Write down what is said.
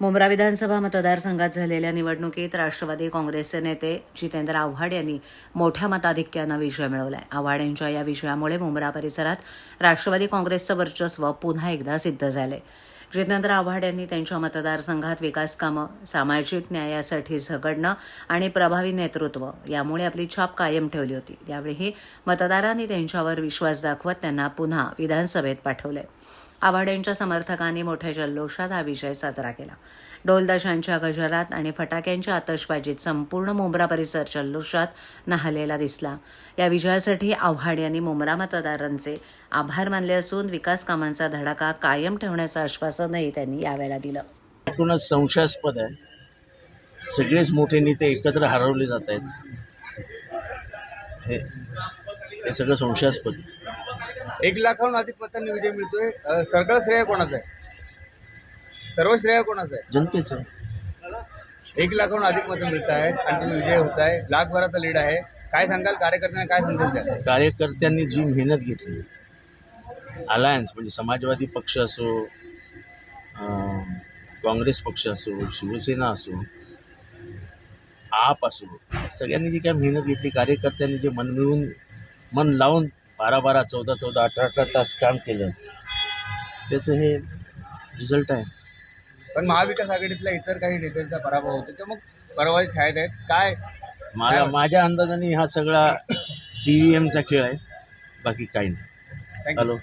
मुंब्रा विधानसभा मतदारसंघात झालेल्या निवडणुकीत राष्ट्रवादी काँग्रेसचे नेते जितेंद्र आव्हाड यांनी मोठ्या मताधिक्यानं विजय मिळवलाय. आव्हाड यांच्या या विजयामुळे मुंब्रा परिसरात राष्ट्रवादी काँग्रेसचं वर्चस्व पुन्हा एकदा सिद्ध झालंय. जितेंद्र आव्हाड यांनी त्यांच्या मतदारसंघात विकास कामं सामाजिक न्यायासाठी झगडणं आणि प्रभावी नेतृत्व यामुळे आपली छाप कायम ठेवली होती. यावेळी मतदारांनी त्यांच्यावर विश्वास दाखवत त्यांना पुन्हा विधानसभेत पाठवलंय. आव्हाड्यांच्या समर्थकांनी मोठ्या जल्लोषात हा विजय साजरा केला. ढोलदशांच्या गजरात आणि फटाक्यांच्या आतषबाजीत संपूर्ण मुंब्रा परिसर जल्लोषात न्हालेला दिसला. या विजयासाठी आव्हाड यांनी मुंब्रा मतदारांचे आभार मानले असून विकास कामांचा धडाका कायम ठेवण्याचं आश्वासनही त्यांनी यावेळेला दिलं. एकूणच संशयास्पद आहे. सगळेच मोठे नेते एकत्र हरवले जात आहेत. हे हे सगळं संशयास्पद आहे. एक लाखाहून अधिक मतांनी विजय मिळतोय. अ, सगळं श्रेय कोणाचं आहे? सर्व श्रेय कोणाचं जनतेचं. आहे एक लाखाहून अधिक मतं मिळत आहेत आणि तुम्ही विजय होत आहे लाखभराचा लीड आहे. काय सांगाल? कार्यकर्त्यांना काय संदेश द्याल? कार्यकर्त्यांनी जी मेहनत घेतली अलायन्स म्हणजे समाजवादी पक्ष असो अं, काँग्रेस पक्ष असो शिवसेना असो आप असो या सगळ्यांनी जी काय मेहनत घेतली कार्यकर्त्यांनी जे मन मिळून मन लावून बारा बारा चौदा चौदा अठरा अठरा तास काम केलं. त्याचं हे रिझल्ट आहे. पण महाविकास आघाडीतल्या इतर काही नेत्यांचा पराभव होतो ते मग पराभवाची छायात आहेत. काय मला माझ्या अंदाजाने हा सगळा टी व्ही एमचा खेळ आहे. बाकी काही नाही. हॅलो